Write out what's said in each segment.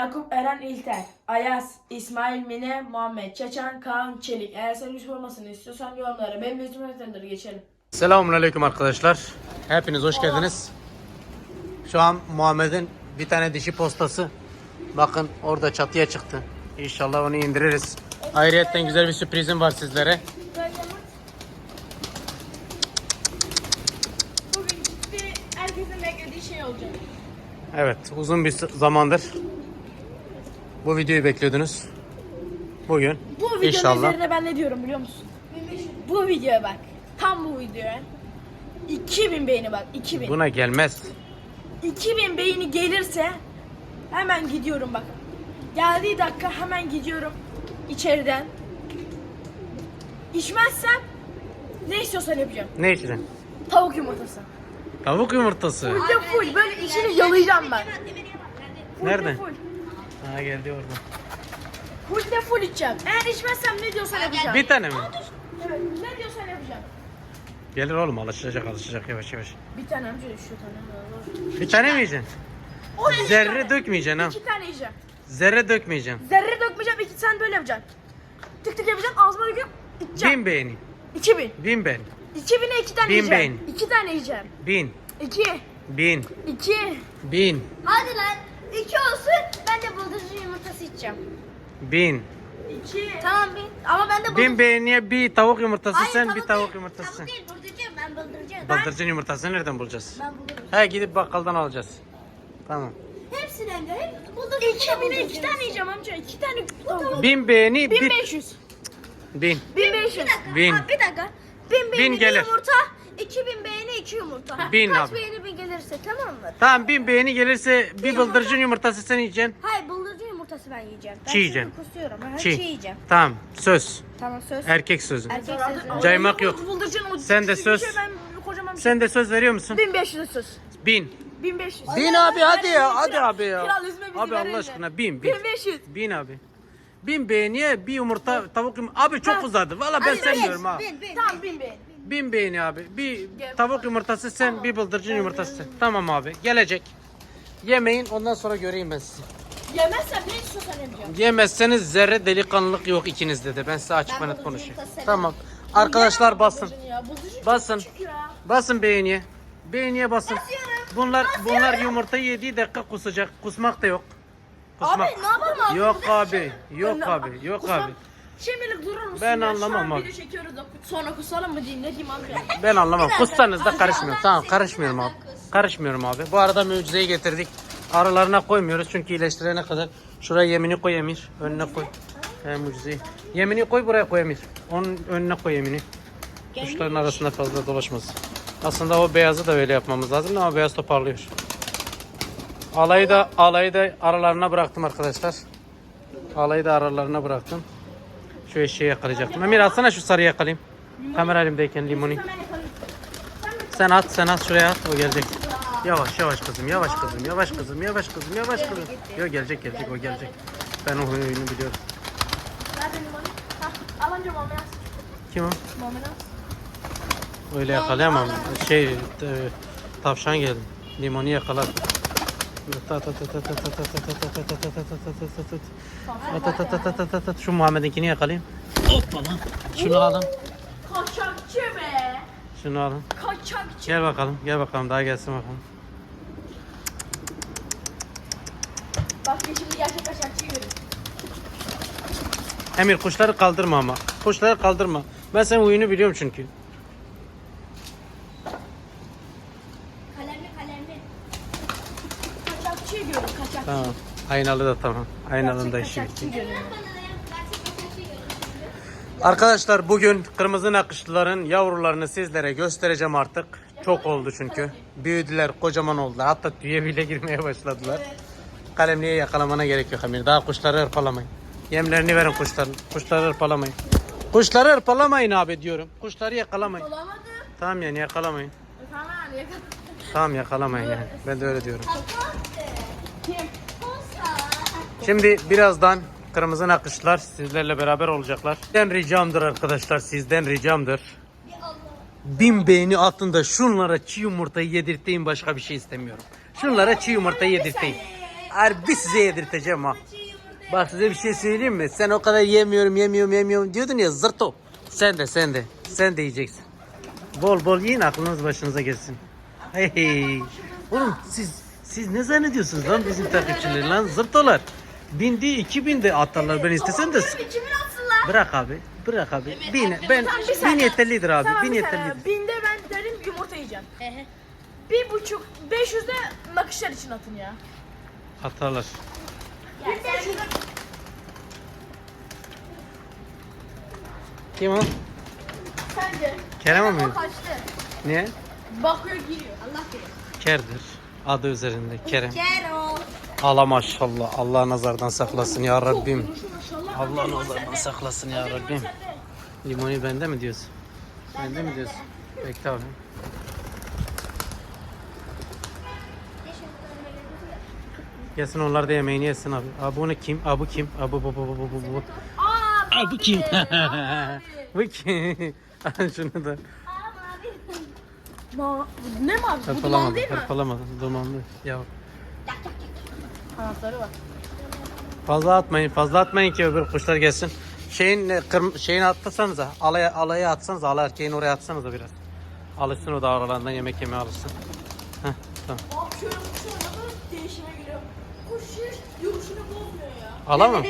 Yakup Eren İlter, Ayaz, İsmail Mine, Muhammed, Çeçen, Kaan, Çelik. Eğer senin Yusuf olmasını istiyorsan yorumlara. Benim yüzüm öğretenleri geçelim. Selamun Aleyküm arkadaşlar. Hepiniz hoş geldiniz. Şu an Muhammed'in bir tane dişi postası. Bakın orada çatıya çıktı. İnşallah onu indiririz. Ayrıyetten güzel bir sürprizim var sizlere. Bugün herkesin beklediği şey olacak. Evet uzun bir zamandır bu videoyu bekliyordunuz. Bugün Bu videonun inşallah üzerine ben ne diyorum biliyor musun? Bu videoya bak. Tam bu videoya. 2000 beğeni bak 2000. buna gelmez. 2000 beğeni gelirse hemen gidiyorum bak. Geldiği dakika hemen gidiyorum içeriden. İçmezsem ne istiyorsan yapacağım. Ne için? Tavuk yumurtası. Tavuk yumurtası. Full de full böyle içini yalayacağım ben. Full de Nerede? full. Ha geldi orada. Full de full içeceğim. Eğer içmezsem ne diyorsan yapacağım. Bir tane mi? Evet, ne diyorsan yapacağım. Gelir oğlum alışacak alışacak yavaş yavaş. Bir tane amca şu tane. Bir tane mi yiyeceksin? O iki Zerre tane. dökmeyeceksin ha. İki tane yiyeceğim. Zerre dökmeyeceksin. Zerre dökmeyeceğim. iki sen böyle yapacaksın. Tık tık yapacağım. Ağzıma döküp içeceğim. Bin beğeni. İki bin. Bin beğeni. İki bine iki tane Bin yiyeceğim. beğen. İki tane yiyeceğim. Bin. İki. Bin. İki. Bin. Hadi lan. İki olsun. Ben de bıldırcın yumurtası içeceğim. Bin. İki. Tamam bir. Ama ben de Bin beğeniye bir tavuk yumurtası Hayır, sen bir tavuk değil. yumurtası. Tavuk değil bıldırcın. Ben bıldırcın. Baldırcın yumurtasını nereden bulacağız? Ben bulurum. He gidip bakkaldan alacağız. Tamam. Hepsini hem de. Hep bıldırcın. İki bine iki tane yiyeceğim amca. İki tane tavuk. Bin beğeni Bin bir. beş yüz. Bin. Bin beş yüz. Bir dakika. Bin. Aa, bir dakika. Bin beğeni bir gelir. yumurta. İki bin beğeni iki yumurta. Bin Kaç abi. beğeni bir gelirse tamam mı? Tamam bin beğeni gelirse bir bıldırcın yumurtası sen yiyeceksin. Hayır bıldırcın yumurtası ben yiyeceğim. Ben Çiğ yiyeceksin. şimdi kusuyorum. Ben Çiğ. çiğ yiyeceğim. Tamım söz. Tamam söz. Erkek sözü. Erkek sözü. Caymak yok. Bıldırcın o Sen de küçük bir söz. Şey, ben kocaman bir Sen de söz veriyor musun? şey. Bin beş yüz söz. Bin. Bin beş yüz. Bin abi hadi ya hadi abi ya. Kral üzme bizi Abi Allah aşkına bin bin. Bin beş yüz. Bin abi. Bin beğeniye bir yumurta tavuk yumurta. Abi çok uzadı. Valla ben sevmiyorum ha. Bin bin. Tamam bin beğeni. Bin beğeni abi. Bir tavuk yumurtası sen bir bıldırcın yumurtası sen. Tamam abi gelecek. Yemeyin ondan sonra göreyim ben sizi. Yemezsem ne istiyorsan yapacağım. Yemezseniz zerre delikanlılık yok ikinizde de. Ben size açık Ben net konuşayım. severim. Tamam. Arkadaşlar basın. Bıldırcın ya, bıldırcın çok Basın. küçük ya. Basın beğeniye. Beğeniye basın. Bunlar bunlar yumurtayı yediği dakika kusacak. Kusmak da yok. Kusmak. Abi ne yapalım? Yok abi. Yok Ben- abi. Yok Kusam- abi. Şimdilik durur musun Ben anlamam Şu an abi. video çekiyoruz da sonra kusalım mı diyeyim ne diyeyim amca. Ben anlamam. Kussanız da karışmıyorum. Tamam karışmıyorum abi. Karışmıyorum abi. Bu arada mucizeyi getirdik. Aralarına koymuyoruz çünkü iyileştirene kadar. Şuraya yemini koy Emir. Önüne koy. He mucizeyi. Yemini koy buraya koy Emir. Onun önüne koy yemini. Kuşların arasında fazla dolaşmasın. Aslında o beyazı da böyle yapmamız lazım ama beyaz toparlıyor. Alayı da alayı da aralarına bıraktım arkadaşlar. Alayı da aralarına bıraktım. Şu eşeği yakalayacaktım. Emir atsana şu sarıyı yakalayayım. Kamera elimdeyken limonu. Sen at sen at şuraya at o gelecek. Yavaş yavaş kızım yavaş kızım yavaş kızım yavaş kızım yavaş kızım. Yok gelecek gelecek o gelecek. Ben o oyunu biliyorum. Kim o? Öyle yakalayamam. Şey e, tavşan geldi. Limonu yakaladı. Şu Muhammed'inkini yakalayayım. Hoppa lan. Şunu alın. Kaçakçı be. Şunu alın. Kaçakçı. Gel bakalım. Gel bakalım daha gelsin bakalım. Bak şimdi gerçek kaçakçıyı görün. Emir kuşları kaldırma ama. Kuşları kaldırma. Ben senin huyunu biliyorum çünkü. Aynalı da tamam. Aynalının da işi bitti. Arkadaşlar bugün kırmızı nakışlıların yavrularını sizlere göstereceğim artık. Çok oldu çünkü. Büyüdüler, kocaman oldular. Hatta tüye bile girmeye başladılar. Kalemliğe yakalamana gerek yok Emir. Daha kuşları hırpalamayın. Yemlerini verin kuşların. Kuşları hırpalamayın. Kuşları hırpalamayın abi diyorum. Kuşları yakalamayın. Tamam yani yakalamayın. Tamam yakalamayın yani. Ben de öyle diyorum. Şimdi birazdan kırmızı nakışlar sizlerle beraber olacaklar. Sizden ricamdır arkadaşlar sizden ricamdır. Bin beğeni altında şunlara çiğ yumurtayı yedirteyim başka bir şey istemiyorum. Şunlara çiğ yumurtayı yedirteyim. Harbi size yedirteceğim ha. Bak size bir şey söyleyeyim mi? Sen o kadar yemiyorum yemiyorum yemiyorum diyordun ya zırto. Sen de sen de. Sen de yiyeceksin. Bol bol yiyin aklınız başınıza gelsin. Hey. Oğlum siz siz ne zannediyorsunuz lan bizim takipçileri lan zırtolar. Bindi iki binde atarlar ben istesem de. Bırak abi. Bırak abi. Bin, ben bin yeterlidir abi. Tamam bin yeterlidir. Binde ben derim yumurta yiyeceğim. Bir buçuk, 500 de nakışlar için atın ya. Atarlar. Kim o? Sence? Kerem mi? Kaçtı. Niye? Bakıyor giriyor. Allah bilir. Kerdir. Adı üzerinde Kerem. Kero. Allah maşallah. Allah nazardan saklasın ya Rabbim. Allah nazardan saklasın ya Rabbim. Limonu bende mi diyorsun? Bende mi diyorsun? Bekle abi. Gelsin onlar da yemeğini yesin abi. Abi bunu kim? Abi bu kim? Abi bu bu bu bu bu bu. Abi bu kim? bu kim? Şunu da. ma ne mi abi? Bu duman değil mi? hırpalamadım. Dumanlı. Ya Kanatları var. fazla atmayın, fazla atmayın ki öbür kuşlar gelsin. Şeyin e, kırm şeyini atsanıza, alaya alaya atsanıza, ala erkeğin oraya atsanıza biraz. Alışsın o da aralarından yemek yemeye alışsın. Heh, tamam. Abi şöyle kuşlar nasıl değişime giriyor. Kuş hiç duruşunu bozmuyor ya. Ala mı?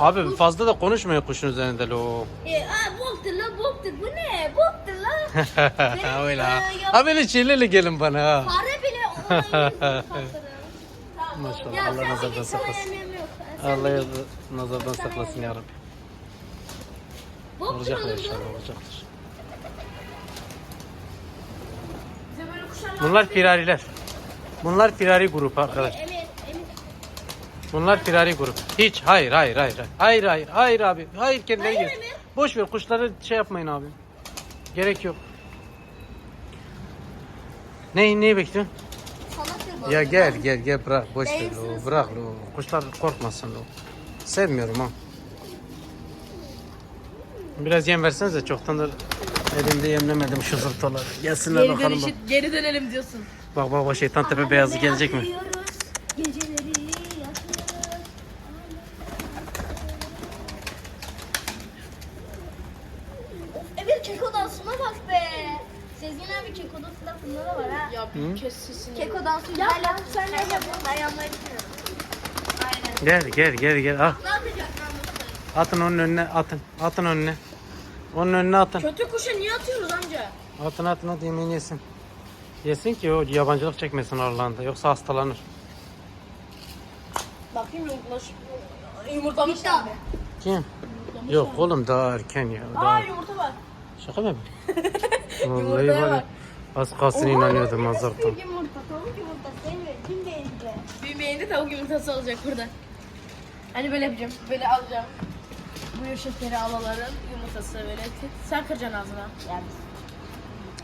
Abi, Abi fazla da konuşmuyor kuşun üzerinde lo. E, aa, boktur la boktur. Bu ne? Boktur la. Öyle ha. Ha böyle şeylerle gelin bana ha. Fare bile onu Maşallah Allah nazardan saklasın. Allah nazardan saklasın ya Rabbi. Olurdu. inşallah olacaktır. Bunlar firariler. Bunlar firari grup arkadaş. Emir, Emir. Bunlar firari grup. Hiç hayır hayır hayır. hayır. Hayır hayır hayır abi. Hayır kendileri Hayır? Boş ver kuşları şey yapmayın abi. Gerek yok. Ne neyi bekliyorsun? Ya gel gel gel bırak boş ver lo, bırak lo. Kuşlar korkmasın lo. Sevmiyorum ha. Biraz yem versenize çoktandır elimde yemlemedim şu zırtoları. Gelsinler Geri, bakalım. Bak. dönüşü, geri dönelim diyorsun. bak bak bak şeytan tepe beyazı gelecek mi? Emir keko dansına bak be. Sezgin abi keko dansı lafında da var ha. Ya Hı? kes sesini. Keko dansı Ya güzel sen ne yapıyorsun? Düşünüyorum. Aynen. Gel gel gel gel. Al. Ne yapacak lan bu? Atın onun önüne atın. Atın önüne. Onun önüne atın. Kötü kuşa niye atıyoruz amca? Atın atın at yemeğini yesin. Yesin ki o yabancılık çekmesin aralarında. Yoksa hastalanır. Bakayım yumurtlaş. Yumurtlamış abi. abi. Kim? Yok oğlum daha erken ya. Aa Daha... yumurta var. Şaka mı? Vallahi var ya. Az kalsın inanıyordum azartan. Büyük yumurta, tavuk yumurtası Emir. Kim değildi? Bir beğeni tavuk yumurtası olacak burada. Hani böyle yapacağım. Böyle alacağım. Buyur şekeri alaların yumurtası böyle. Sen kıracaksın ağzına. Yani.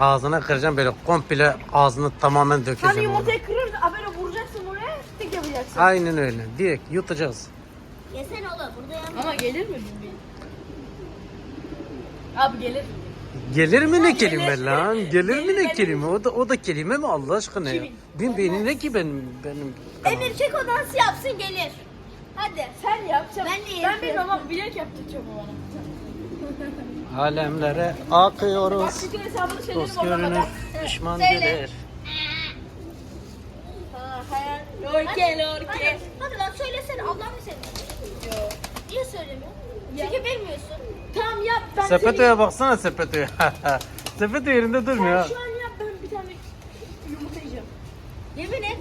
Ağzına kıracağım böyle komple ağzını tamamen Hani dökeceğim. onu. yumurtayı kırır da böyle vuracaksın oraya tek yapacaksın. Aynen öyle. Direkt yutacağız. Yesene oğlum burada yanma. Ama gelir mi bir beğeni? Abi gelir. Gelir mi ne gelir. kelime lan? Gelir mi ne Gelir. kelime? O da o da kelime mi Allah aşkına ya? Bin beyni ne ki benim benim. Emir keko dansı yapsın gelir. Hadi. Sen yap. Ben de Ben yapıyorum. bilmem ama bilerek bu bana. Alemlere Bak akıyoruz. bütün hesabını söylerim Dost babama görünür, da. düşman Söyle. gelir. Lorke lorke. Hadi, hadi lan söylesene Allah mı seni? Niye söylemiyorsun? Çünkü bilmiyorsun. Tamam yap ben Sepetoya baksana Sepetoya. Sepeto yerinde durmuyor. ha. Şu an yap ben bir tane yumurta yiyeceğim. Yemin et.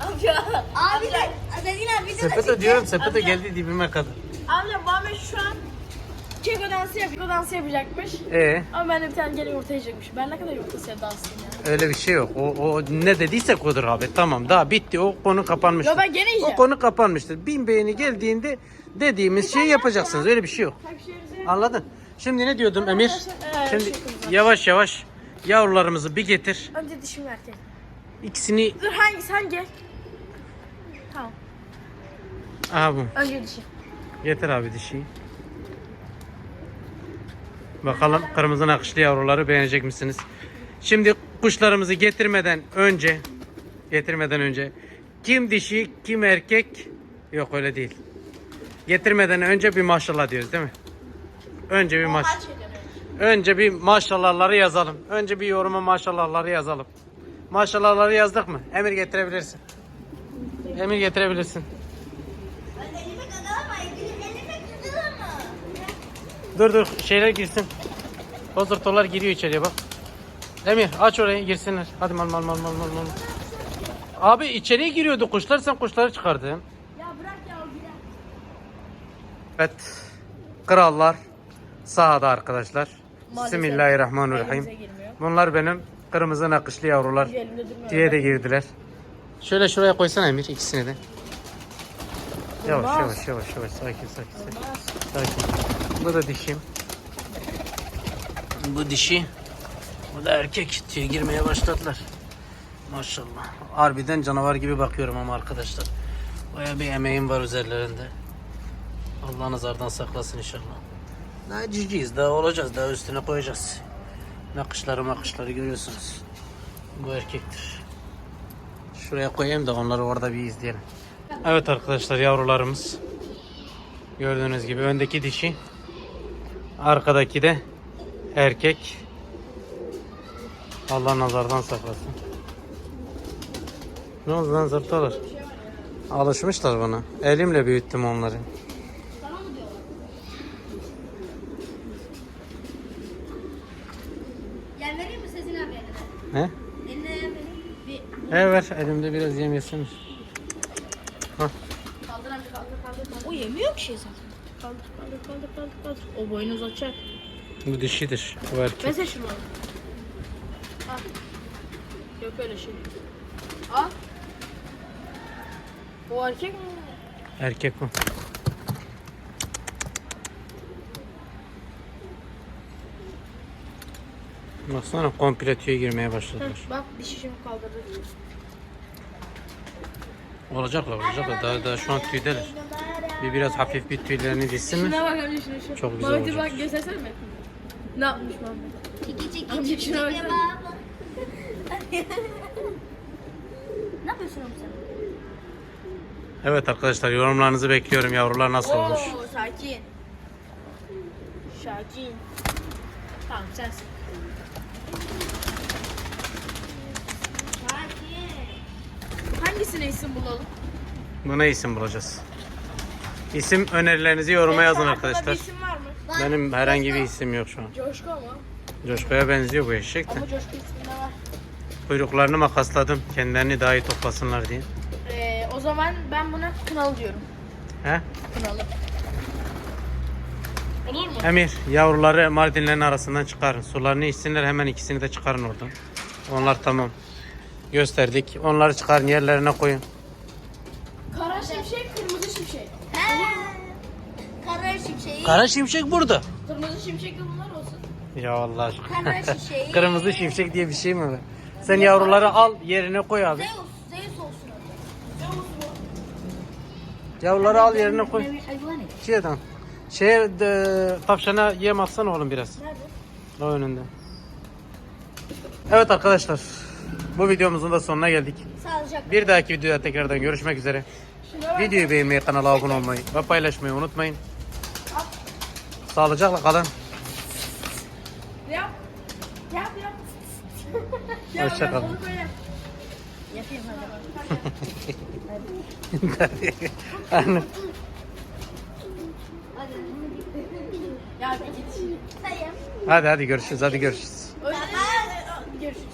Amca. Abi de Sezgin abi videoda Sepeto diyorum Sepeto geldi dibime kadar. Amca Muhammed şu an keko dansı yap, keko dansı yapacakmış. Ee, Ama ben de bir tane gene yumurta yiyecekmiş. Ben ne kadar yumurta sevdi aslında ya. öyle bir şey yok. O, o ne dediysek odur abi. Tamam daha bitti. O konu kapanmıştır. Yo ben gene O yiyeceğim. konu kapanmıştır. Bin beğeni geldiğinde dediğimiz şeyi yapacaksınız. Öyle bir şey yok. Anladın? Şimdi ne diyordum Emir? Ee, Şimdi şey yavaş yavaş yavrularımızı bir getir. Önce dişimi erkek. İkisini Dur hangisi hangi? Tamam. aha bu. Önce dişi. Getir abi dişiyi. Bakalım kırmızı nakışlı yavruları beğenecek misiniz? Şimdi kuşlarımızı getirmeden önce getirmeden önce kim dişi kim erkek yok öyle değil. Getirmeden önce bir maşallah diyoruz değil mi? Önce bir maş. Önce bir maşallahları yazalım. Önce bir yoruma maşallahları yazalım. Maşallahları yazdık mı? Emir getirebilirsin. Emir getirebilirsin. Dur dur şeyler girsin. Bozurtolar giriyor içeriye bak. Emir aç orayı girsinler. Hadi mal mal mal mal mal mal. Abi içeriye giriyordu kuşlar sen kuşları çıkardın. Ya bırak ya o gider. Evet. Krallar sahada arkadaşlar. Maalesef Bismillahirrahmanirrahim. Bunlar benim kırmızı nakışlı yavrular. Diye de girdiler. Şöyle şuraya koysana Emir ikisini de. Yavaş yavaş yavaş yavaş sakin sakin sakin. Sakin. Bu da dişim. Bu dişi. Bu da erkek. Tüye girmeye başladılar. Maşallah. Harbiden canavar gibi bakıyorum ama arkadaşlar. Baya bir emeğim var üzerlerinde. Allah nazardan saklasın inşallah. Daha ciciyiz, daha olacağız, daha üstüne koyacağız. Nakışları makışları görüyorsunuz. Bu erkektir. Şuraya koyayım da onları orada bir izleyelim. Evet arkadaşlar yavrularımız. Gördüğünüz gibi öndeki dişi. Arkadaki de erkek. Allah nazardan saklasın. Ne oldu lan zırtalar? Alışmışlar bana. Elimle büyüttüm onları. Vereyim. Bir Evet elimde biraz yem yesin. O yemiyor ki şey zaten. Kaldır kaldır kaldır kaldır. O boynuz açar. Bu dişidir. Bu erkek. Mesela şunu al. Al. Yok öyle şey. Al. O erkek mi? Erkek bu. Baksana komple tüye girmeye başladılar. Heh, bak dişi şimdi kaldırdı. Olacaklar olacaklar. Daha, daha şu an tüydeler. Bir biraz hafif bir tüylerini. Şuna bak amca şuna şuna. Çok güzel Muhammed'e olacak. bak göstersene mi? Ne yapmış Muhammed? Çiki çiki çiki çiki baksana. baba. Ne yapıyorsun oğlum sen? Evet arkadaşlar yorumlarınızı bekliyorum. Yavrular nasıl olmuş? Oo sakin. Sakin. Tamam sensin. Hangisine isim bulalım? Buna isim bulacağız. İsim önerilerinizi yoruma yazın Senin aklında arkadaşlar. Bir isim var mı? Benim herhangi bir isim yok şu an. Coşku ama. Coşku'ya benziyor bu eşek de. Ama Coşku isminde var. Kuyruklarını makasladım. Kendilerini daha iyi toplasınlar diye. Ee, o zaman ben buna kınalı diyorum. He? Kınalı. Olur mu? Emir yavruları Mardinlerin arasından çıkarın. Sularını içsinler hemen ikisini de çıkarın oradan. Onlar tamam. Gösterdik. Onları çıkarın yerlerine koyun. Kara şimşek, kırmızı şimşek. He. Kara şimşeği. Kara şimşek burada. Kırmızı şimşek de bunlar olsun. Ya Allah aşkına. Kara şimşeği. Kırmızı şimşek diye bir şey mi var? Sen yavruları al yerine koy abi. Zeus. Zeus olsun adı. Yavruları al yerine koy. Şeyden. Şeye de, tavşana yem atsana oğlum biraz. Nerede? O önünde. Evet arkadaşlar. Bu videomuzun da sonuna geldik. Sağlıcakla. Bir dahaki videoda tekrardan görüşmek üzere. Videoyu beğenmeyi, kanala abone olmayı ve paylaşmayı unutmayın. Sağlıcakla kalın. Yap. Yap. Yapayım hadi. Anne. Hadi. Hadi görüşürüz. Hadi görüşürüz. Görüşürüz.